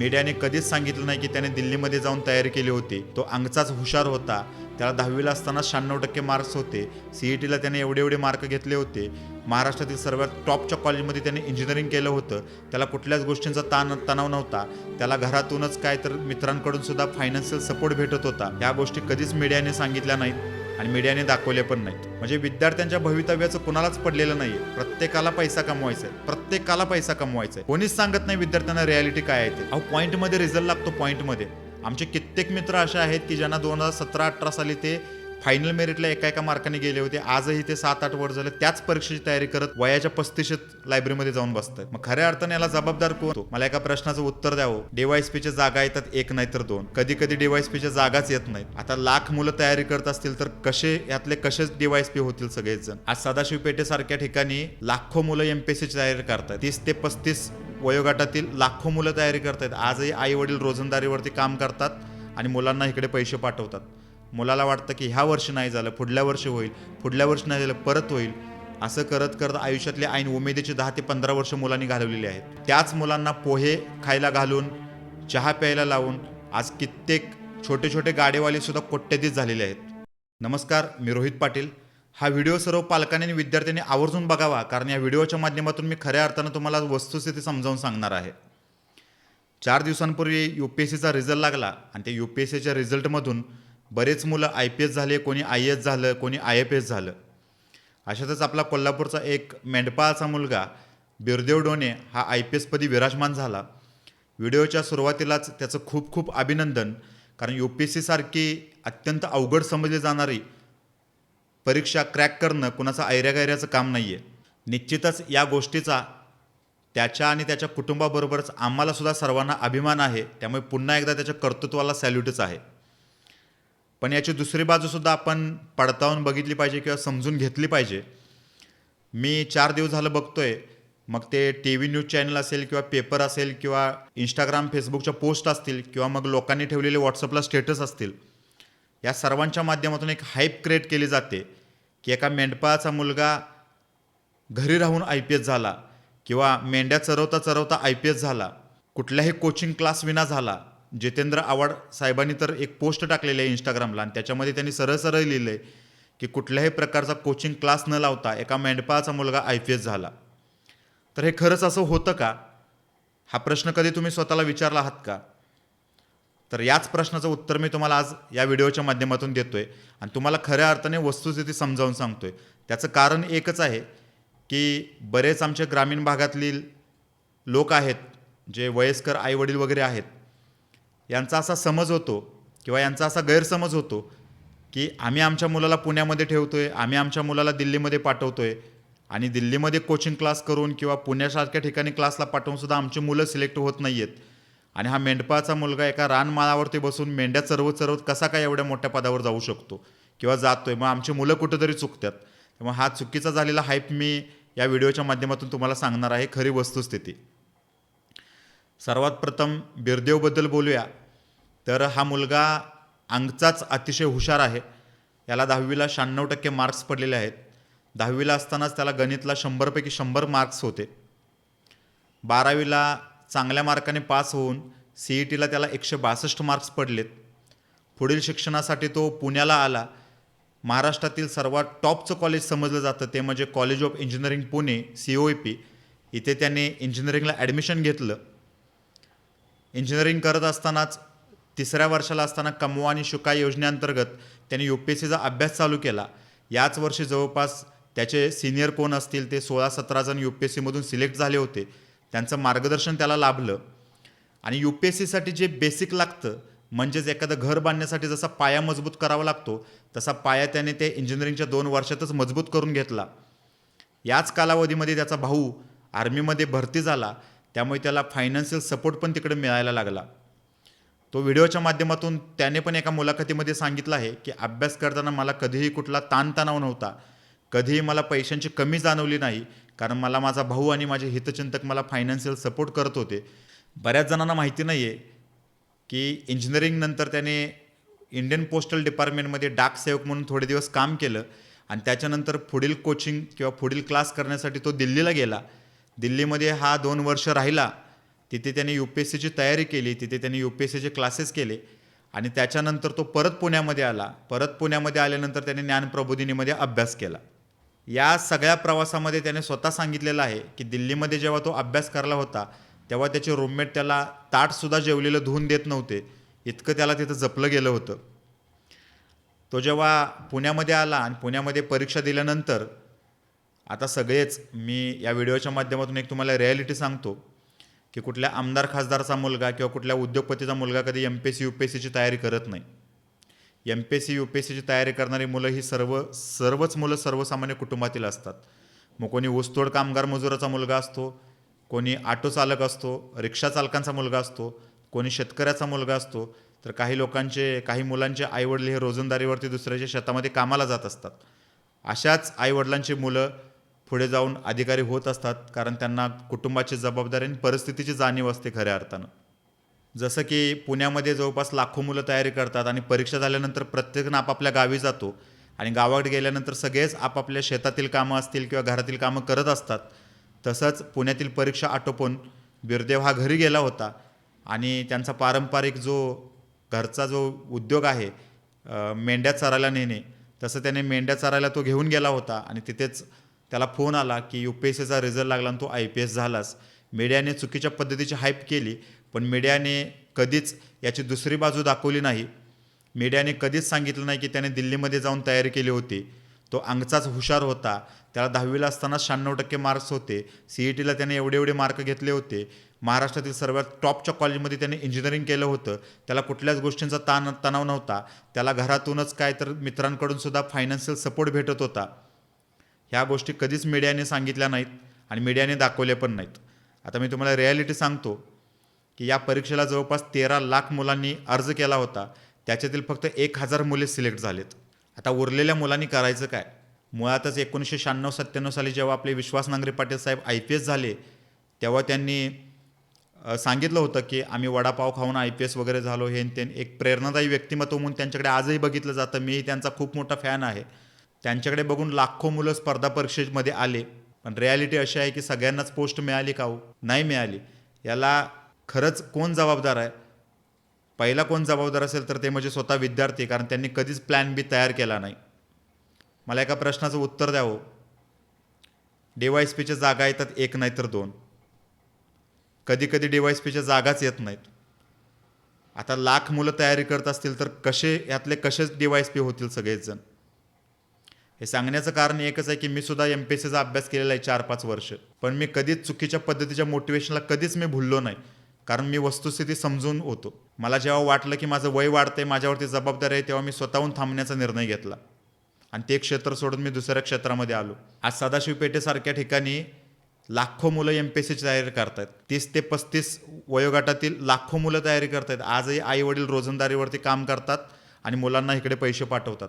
मीडियाने कधीच सांगितलं नाही की त्याने दिल्लीमध्ये जाऊन तयारी केली होती. तो अंगचाच हुशार होता. त्याला दहावीला असताना शहाण्णव टक्के मार्क्स होते. सी ई टीला त्याने एवढे एवढे मार्क घेतले होते. महाराष्ट्रातील सर्वात टॉपच्या कॉलेजमध्ये त्याने इंजिनिअरिंग केलं होतं. त्याला कुठल्याच गोष्टींचा ताण तणाव नव्हता. त्याला घरातूनच काय तर मित्रांकडून सुद्धा फायनान्शियल सपोर्ट भेटत होता. या गोष्टी कधीच मीडियाने सांगितल्या नाहीत. आणि मीडियाने दाखवले पण नाहीत. म्हणजे विद्यार्थ्यांच्या भवितव्याचं कुणालाच पडलेलं नाहीये. प्रत्येकाला पैसा कमवायचा आहे. प्रत्येकाला पैसा कमवायचा आहे. कोणीच सांगत नाही विद्यार्थ्यांना रियालिटी काय आहे ते. अहो पॉईंटमध्ये रिझल्ट लागतो पॉईंटमध्ये आमचे कित्येक मित्र असे आहेत की ज्यांना दोन हजार सतरा अठरा साली ते फायनल मेरिटला एका एका मार्काने गेले होते. आजही ते सात आठ वर्ष झाले. त्याच परीक्षेची तयारी करत वयाच्या पस्तीशेत लायब्ररीमध्ये जाऊन बसतात मग खऱ्या अर्थाने याला जबाबदार कोण? मला एका प्रश्नाचं उत्तर द्यावं. डीवायसपीच्या जागा येतात एक नाही तर दोन कधी कधी डीवायसपीच्या जागाच येत नाहीत. आता लाख मुलं तयारी करत असतील तर कसे यातले कसेच डीवायसपी होतील सगळेच जण आज सदाशिव पेठेसारख्या ठिकाणी लाखो मुलं एमपीएससीची तयारी करतात तीस ते पस्तीस वयोगटातील लाखो मुलं तयारी करतात आजही आई वडील रोजंदारीवरती काम करतात आणि मुलांना इकडे पैसे पाठवतात. मुलाला वाटतं की ह्या वर्षी नाही झालं पुढल्या वर्षी होईल पुढल्या वर्षी नाही झालं परत होईल. असं करत करत आयुष्यातले ऐन उमेदीचे दहा ते पंधरा वर्ष मुलांनी घालवलेली आहेत. त्याच मुलांना पोहे खायला घालून चहा प्यायला लावून आज कित्येक छोटे छोटे गाडेवाले सुद्धा झालेले आहेत. नमस्कार मी रोहित पाटील. हा व्हिडिओ सर्व पालकांनी आणि विद्यार्थ्यांनी आवर्जून बघावा कारण या व्हिडिओच्या माध्यमातून मी खऱ्या अर्थानं तुम्हाला वस्तुस्थिती समजावून सांगणार आहे. चार दिवसांपूर्वी यू पी एस सीचा रिझल्ट लागला आणि त्या यू पी एस सीच्या रिझल्टमधून बरेच मुलं आय पी एस झाले कोणी आय एस झालं कोणी आय एफ एस झालं. अशातच आपला कोल्हापूरचा एक मेंढपाळाचा मुलगा बिरदेव डोणे हा आय पी एसपदी विराजमान झाला. व्हिडिओच्या सुरुवातीलाच त्याचं खूप खूप अभिनंदन कारण यू पी एस सीसारखी अत्यंत अवघड समजली जाणारी परीक्षा क्रॅक करणं कुणाचं ऐऱ्यागैऱ्याचं काम नाही आहे निश्चितच या गोष्टीचा त्याच्या आणि त्याच्या कुटुंबाबरोबरच आम्हालासुद्धा सर्वांना अभिमान आहे त्यामुळे पुन्हा एकदा त्याच्या कर्तृत्वाला सॅल्यूटच आहे. पण याची दुसरी बाजूसुद्धा आपण पडताळून बघितली पाहिजे किंवा समजून घेतली पाहिजे. मी चार दिवस झालं बघतोय. मग ते टी व्ही न्यूज चॅनल असेल किंवा पेपर असेल किंवा इंस्टाग्राम फेसबुकच्या पोस्ट असतील किंवा मग लोकांनी ठेवलेले व्हॉट्सअपला स्टेटस असतील. या सर्वांच्या माध्यमातून एक हाईप क्रिएट केली जाते की एका मेंढपाळाचा मुलगा घरी राहून आय पी एस झाला किंवा मेंढ्या चरवता चरवता आय पी एस झाला. कुठल्याही कोचिंग क्लास विना झाला. जितेंद्र आव्हाड साहेबांनी तर एक पोस्ट टाकलेली आहे इंस्टाग्रामला आणि त्याच्यामध्ये त्यांनी सरळ सरळ लिहिलं आहे की कुठल्याही प्रकारचा कोचिंग क्लास न लावता एका मेंढपाळाचा मुलगा आय पी एस झाला. तर हे खरंच असं होतं का? हा प्रश्न कधी तुम्ही स्वतःला विचारला आहात का? तर याच प्रश्नाचं उत्तर मी तुम्हाला आज या व्हिडिओच्या माध्यमातून देतो आहे आणि तुम्हाला खऱ्या अर्थाने वस्तुस्थिती समजावून सांगतो आहे त्याचं कारण एकच आहे की बरेच आमच्या ग्रामीण भागातील लोक आहेत जे वयस्कर आईवडील वगैरे आहेत यांचा असा समज होतो किंवा यांचा असा गैरसमज होतो की आम्ही आमच्या मुलाला पुण्यामध्ये आहे आम्ही आमच्या मुलाला दिल्लीमध्ये पाठवतो आहे आणि दिल्लीमध्ये कोचिंग क्लास करून किंवा पुण्यासारख्या ठिकाणी क्लासला पाठवूनसुद्धा आमची मुलं सिलेक्ट होत नाही आहेत आणि हा मेंढपाळाचा मुलगा एका रानमाळावरती बसून मेंढ्या चरवत चरवत कसा काय एवढ्या मोठ्या पदावर जाऊ शकतो किंवा जातो आहे मग आमची मुलं कुठेतरी चुकतात. त्यामुळे हा चुकीचा झालेला हाईप मी या व्हिडिओच्या माध्यमातून तुम्हाला सांगणार आहे खरी वस्तुस्थिती. सर्वात प्रथम बिरदेवबद्दल बोलूया. तर हा मुलगा अंगचाच अतिशय हुशार आहे. याला दहावीला शहाण्णव टक्के मार्क्स पडलेले आहेत. दहावीला असतानाच त्याला गणितला शंभरपैकी शंभर मार्क्स होते. बारावीला चांगल्या मार्काने पास होऊन सी ई टीला त्याला एकशे बासष्ट मार्क्स पडलेत. पुढील शिक्षणासाठी तो पुण्याला आला. महाराष्ट्रातील सर्वात टॉपचं कॉलेज समजलं जातं. ते म्हणजे college of engineering Pune C O E P इथे त्याने इंजिनिअरिंगला ॲडमिशन घेतलं. इंजिनिअरिंग करत असतानाच तिसऱ्या वर्षाला असताना कमवा आणि शुका योजनेअंतर्गत त्याने यू पी एस सीचा अभ्यास चालू केला. याच वर्षी जवळपास त्याचे सिनियर कोण असतील ते सोळा सतरा जण यू पी एस सीमधून सिलेक्ट झाले होते. त्यांचं मार्गदर्शन त्याला लाभलं. आणि यू पी एस सीसाठी जे बेसिक लागतं म्हणजेच एखादं घर बांधण्यासाठी जसा पाया मजबूत करावा लागतो तसा पाया त्याने ते इंजिनिअरिंगच्या दोन वर्षातच मजबूत करून घेतला. याच कालावधीमध्ये त्याचा भाऊ आर्मीमध्ये भरती झाला. त्यामुळे त्याला फायनान्शियल सपोर्ट पण तिकडे मिळायला लागला. तो व्हिडिओच्या माध्यमातून त्याने पण एका मुलाखतीमध्ये सांगितलं आहे की अभ्यास करताना मला कधीही कुठला ताणतणाव नव्हता. कधीही मला पैशांची कमी जाणवली नाही कारण मला माझा भाऊ आणि माझे हितचिंतक मला फायनान्शियल सपोर्ट करत होते. बऱ्याच जणांना माहिती नाही आहे की इंजिनिअरिंगनंतर त्याने इंडियन पोस्टल डिपार्टमेंटमध्ये डाक सेवक म्हणून थोडे दिवस काम केलं आणि त्याच्यानंतर पुढील कोचिंग किंवा पुढील क्लास करण्यासाठी तो दिल्लीला गेला. दिल्लीमध्ये हा दोन वर्ष राहिला. तिथे त्याने यू पी एस सीची तयारी केली तिथे त्याने यू पी एस सीचे क्लासेस केले आणि त्याच्यानंतर तो परत पुण्यामध्ये आला. परत पुण्यामध्ये आल्यानंतर त्याने ज्ञानप्रबोधिनीमध्ये अभ्यास केला. या सगळ्या प्रवासामध्ये त्याने स्वतः सांगितलेलं आहे की दिल्लीमध्ये जेव्हा तो अभ्यास करायला होता तेव्हा त्याचे रूममेट त्याला ताटसुद्धा जेवलेलं धुवून देत नव्हते. इतकं त्याला तिथं जपलं गेलं होतं. तो जेव्हा पुण्यामध्ये आला आणि पुण्यामध्ये परीक्षा दिल्यानंतर आता सगळेच मी या व्हिडिओच्या माध्यमातून एक तुम्हाला रिॲलिटी सांगतो. की कुठल्या आमदार खासदारचा मुलगा किंवा कुठल्या उद्योगपतीचा मुलगा कधी M P S C U P S सीची तयारी करत नाही. M P S C U P S सीची तयारी करणारी मुलं ही सर्व सर्वच मुलं सर्वसामान्य कुटुंबातील असतात. मग कोणी ऊसतोड कामगार मजुराचा मुलगा असतो कोणी ऑटो चालक असतो रिक्षा चालकांचा मुलगा असतो कोणी शेतकऱ्याचा मुलगा असतो तर काही लोकांचे काही मुलांचे आईवडील हे रोजंदारीवरती दुसऱ्याच्या शेतामध्ये कामाला जात असतात. अशाच आईवडिलांची मुलं पुढे जाऊन अधिकारी होत असतात कारण त्यांना कुटुंबाची जबाबदारी आणि परिस्थितीची जाणीव असते खऱ्या अर्थानं. जसं की पुण्यामध्ये जवळपास लाखो मुलं तयारी करतात आणि परीक्षा झाल्यानंतर प्रत्येकजण आपापल्या गावी जातो आणि गावाकडे गेल्यानंतर सगळेच आपापल्या शेतातील कामं असतील किंवा घरातील कामं करत असतात. तसंच पुण्यातील परीक्षा आटोपून बिरदेव हा घरी गेला होता आणि त्यांचा पारंपरिक जो घरचा जो उद्योग आहे मेंढ्या चरायला नेणे तसं त्याने मेंढ्या चरायला तो घेऊन गेला होता आणि तिथेच त्याला फोन आला की यू पी एस सीचा रिझल्ट लागला आणि तो आय पी एस झालास मीडियाने चुकीच्या पद्धतीची हाईप केली पण मीडियाने कधीच याची दुसरी बाजू दाखवली नाही. मीडियाने कधीच सांगितलं नाही की त्याने दिल्लीमध्ये जाऊन तयारी केली होती. तो अंगचाच हुशार होता. त्याला दहावीला असताना शहाण्णव टक्के मार्क्स होते. सी ई टीला त्याने एवढे एवढे मार्क घेतले होते. महाराष्ट्रातील सर्वात टॉपच्या कॉलेजमध्ये त्याने इंजिनिअरिंग केलं होतं. त्याला कुठल्याच गोष्टींचा ताण तणाव नव्हता. त्याला घरातूनच काय तर मित्रांकडूनसुद्धा फायनान्शियल सपोर्ट भेटत होता. ह्या गोष्टी कधीच मीडियाने सांगितल्या नाहीत आणि मीडियाने दाखवल्या पण नाहीत. आता मी तुम्हाला रिॲलिटी सांगतो की या परीक्षेला जवळपास तेरा लाख मुलांनी अर्ज केला होता. त्याच्यातील फक्त एक हजार मुले सिलेक्ट झालेत. आता उरलेल्या मुलांनी करायचं काय? मुळातच एकोणीसशे शहाण्णव सत्त्याण्णव साली जेव्हा आपले विश्वास नांगरे पाटील साहेब आय पी एस झाले तेव्हा त्यांनी सांगितलं होतं की आम्ही वडापाव खाऊन आय पी एस वगैरे झालो हे न ते एक प्रेरणादायी व्यक्तिमत्व म्हणून त्यांच्याकडे आजही बघितलं जातं. मीही त्यांचा खूप मोठा फॅन आहे. त्यांच्याकडे बघून लाखो मुलं स्पर्धा परीक्षेमध्ये आले. पण रियालिटी अशी आहे की सगळ्यांनाच पोस्ट मिळाली का हो? नाही मिळाली. याला खरंच कोण जबाबदार आहे? पहिला कोण जबाबदार असेल तर ते म्हणजे स्वतः विद्यार्थी कारण त्यांनी कधीच प्लॅन बी तयार केला नाही. मला एका प्रश्नाचं उत्तर द्यावं डी हो. वाय एस पीच्या जागा येतात एक नाही तर दोन. कधी कधी डी वाय एस पीच्या जागाच येत नाहीत. आता लाख मुलं तयारी करत असतील तर कसे यातले कसेच डी वाय एस पी होतील सगळेच जण? हे सांगण्याचं कारण एकच आहे की मी सुद्धा एम पी एस सीचा अभ्यास केलेला आहे चार पाच वर्ष. पण मी कधीच चुकीच्या पद्धतीच्या मोटिवेशनला कधीच मी भुललो नाही. कारण मी वस्तुस्थिती समजून होतो. मला जेव्हा वाटलं की माझं वय वाढतंय माझ्यावरती जबाबदारी आहे तेव्हा मी स्वतःहून थांबण्याचा निर्णय घेतला. आणि ते क्षेत्र सोडून मी दुसऱ्या क्षेत्रामध्ये आलो. आज सदाशिव पेठेसारख्या ठिकाणी लाखो मुलं एम पी एस सीची तयारी करतायत. तीस ते पस्तीस वयोगटातील लाखो मुलं तयारी करतायत. आजही आई वडील रोजंदारीवरती काम करतात आणि मुलांना इकडे पैसे पाठवतात.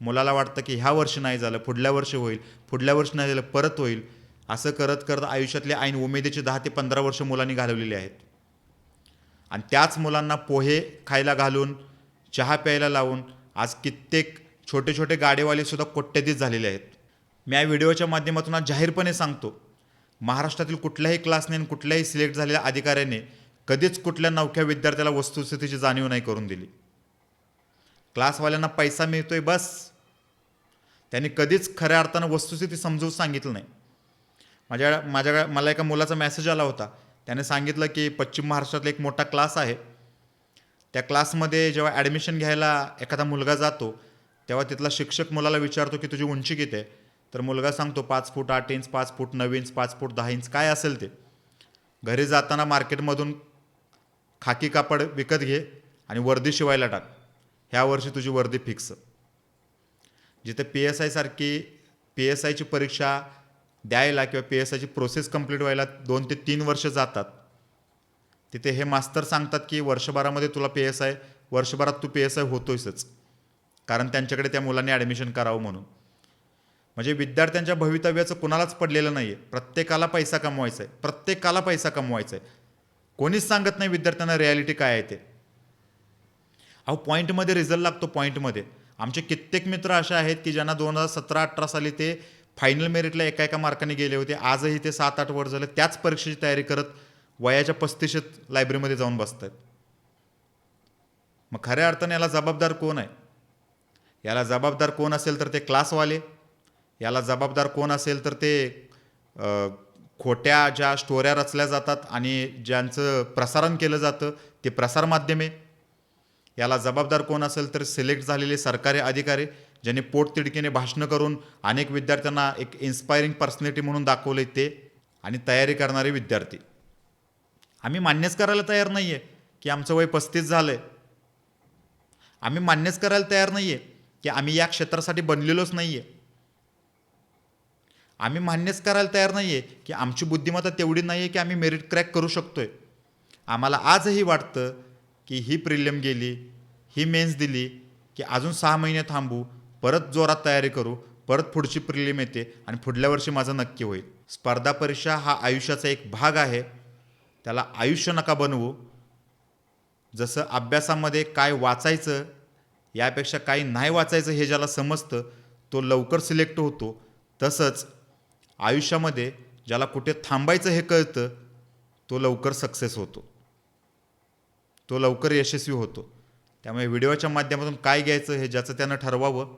मुलाला वाटतं की ह्या वर्षी नाही झालं पुढल्या वर्षी होईल पुढल्या वर्षी नाही झालं परत होईल. असं करत करत आयुष्यातले ऐन उमेदीचे दहा ते पंधरा वर्ष मुलांनी घालवलेली आहेत. आणि त्याच मुलांना पोहे खायला घालून चहा प्यायला लावून आज कित्येक छोटे छोटे गाडेवालेसुद्धा कोट्यधीश झालेले आहेत. मी या व्हिडिओच्या माध्यमातून आज जाहीरपणे सांगतो महाराष्ट्रातील कुठल्याही क्लासने आणि कुठल्याही सिलेक्ट झालेल्या अधिकाऱ्याने कधीच कुठल्या नवख्या विद्यार्थ्याला वस्तुस्थितीची जाणीव नाही करून दिली. क्लासवाल्यांना पैसा मिळतोय बस. त्यांनी कधीच खऱ्या अर्थानं वस्तुस्थिती समजवून सांगितलं नाही. माझ्या माझ्या मला एका मुलाचा मेसेज आला होता. त्याने सांगितलं की पश्चिम महाराष्ट्रातला एक मोठा क्लास आहे. त्या क्लासमध्ये जेव्हा ॲडमिशन घ्यायला एखादा मुलगा जातो तेव्हा तिथला शिक्षक मुलाला विचारतो की तुझी उंची किती आहे? तर मुलगा सांगतो पाच फूट आठ इंच पाच फूट नऊ इंच पाच फूट दहा इंच काय असेल ते. घरी जाताना मार्केटमधून खाकी कापड विकत घे आणि वर्दी शिवायला टाक. ह्या वर्षी तुझी वर्दी फिक्स जिथे पी एस आयसारखी पी एस आयची परीक्षा द्यायला किंवा पी एस आयची प्रोसेस कंप्लीट व्हायला दोन ते तीन वर्ष जातात. तिथे हे मास्तर सांगतात की वर्षभरामध्ये तुला पी एस आय वर्षभरात तू पी एस आय होतोयसच. कारण त्यांच्याकडे त्या मुलांनी ॲडमिशन करावं म्हणून. म्हणजे विद्यार्थ्यांच्या भवितव्याचं कुणालाच पडलेलं नाही आहे प्रत्येकाला पैसा कमवायचा आहे प्रत्येकाला पैसा कमवायचा आहे कोणीच सांगत नाही विद्यार्थ्यांना रियालिटी काय आहे ते. अहो पॉईंटमध्ये रिझल्ट लागतो पॉईंटमध्ये आमचे कित्येक मित्र असे आहेत की ज्यांना दोन हजार सतरा अठरा साली ते फायनल मेरिटला एका एका मार्काने गेले होते. आजही ते सात आठ वर्ष झाले. त्याच परीक्षेची तयारी करत वयाच्या पस्तीशीत लायब्ररीमध्ये जाऊन बसत आहेत मग खऱ्या अर्थाने याला जबाबदार कोण आहे? याला जबाबदार कोण असेल तर ते क्लासवाले याला जबाबदार कोण असेल तर ते खोट्या ज्या स्टोऱ्या रचल्या जातात आणि ज्यांचं प्रसारण केलं जातं ते प्रसारमाध्यमे. याला जबाबदार कोण असेल तर सिलेक्ट झालेले सरकारी अधिकारी ज्यांनी पोटतिडकीने भाषणं करून अनेक विद्यार्थ्यांना एक इन्स्पायरिंग पर्सनॅलिटी म्हणून दाखवले ते आणि तयारी करणारे विद्यार्थी. आम्ही मान्यच करायला तयार नाही आहे की आमचं वय पस्तीस झालं आहे आम्ही मान्यच करायला तयार नाही आहे की आम्ही या क्षेत्रासाठी बनलेलोच नाही आहे आम्ही मान्यच करायला तयार नाही आहे की आमची बुद्धिमत्ता तेवढी नाही आहे की आम्ही मेरिट क्रॅक करू शकतो आहे आम्हाला आजही वाटतं की ही प्रिलियम गेली ही मेन्स दिली की अजून सहा महिने थांबू परत जोरात तयारी करू परत पुढची प्रिलियम येते आणि पुढल्या वर्षी माझं नक्की होईल. स्पर्धा परीक्षा हा आयुष्याचा एक भाग आहे. त्याला आयुष्य नका बनवू. जसं अभ्यासामध्ये काय वाचायचं यापेक्षा काही नाही वाचायचं हे ज्याला समजतं तो लवकर सिलेक्ट होतो. तसंच आयुष्यामध्ये ज्याला कुठे थांबायचं हे कळतं तो लवकर सक्सेस होतो. तो लवकर यशस्वी होतो. त्यामुळे व्हिडिओच्या माध्यमातून काय घ्यायचं हे ज्याचं त्यानं ठरवावं.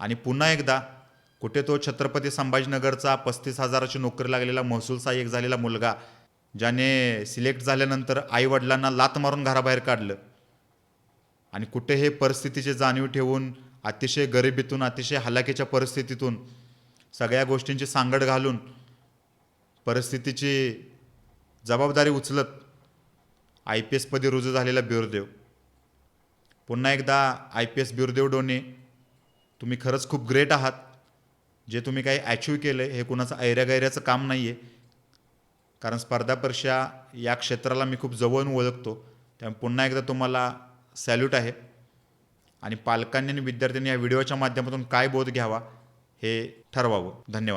आणि पुन्हा एकदा कुठे तो छत्रपती संभाजीनगरचा पस्तीस हजाराची नोकरी लागलेला महसूल सहाय्यक झालेला मुलगा ज्याने सिलेक्ट झाल्यानंतर आईवडिलांना लात मारून घराबाहेर काढलं. आणि कुठे हे परिस्थितीची जाणीव ठेवून अतिशय गरिबीतून अतिशय हलाखीच्या परिस्थितीतून सगळ्या गोष्टींची सांगड घालून परिस्थितीची जबाबदारी उचलत आय पी एसपदी रुजू झालेला बिरदेव. पुन्हा एकदा I P S Birdev Done तुम्ही खरंच खूप ग्रेट आहात. जे तुम्ही काही अचीव केलं आहे हे कुणाचं ऐऱ्यागैऱ्याचं काम नाही आहे कारण स्पर्धा परीक्षा या क्षेत्राला मी खूप जवळून ओळखतो. त्यामुळे पुन्हा एकदा तुम्हाला सॅल्यूट आहे. आणि पालकांनी आणि विद्यार्थ्यांनी या व्हिडिओच्या माध्यमातून काय बोध घ्यावा हे ठरवावं. धन्यवाद.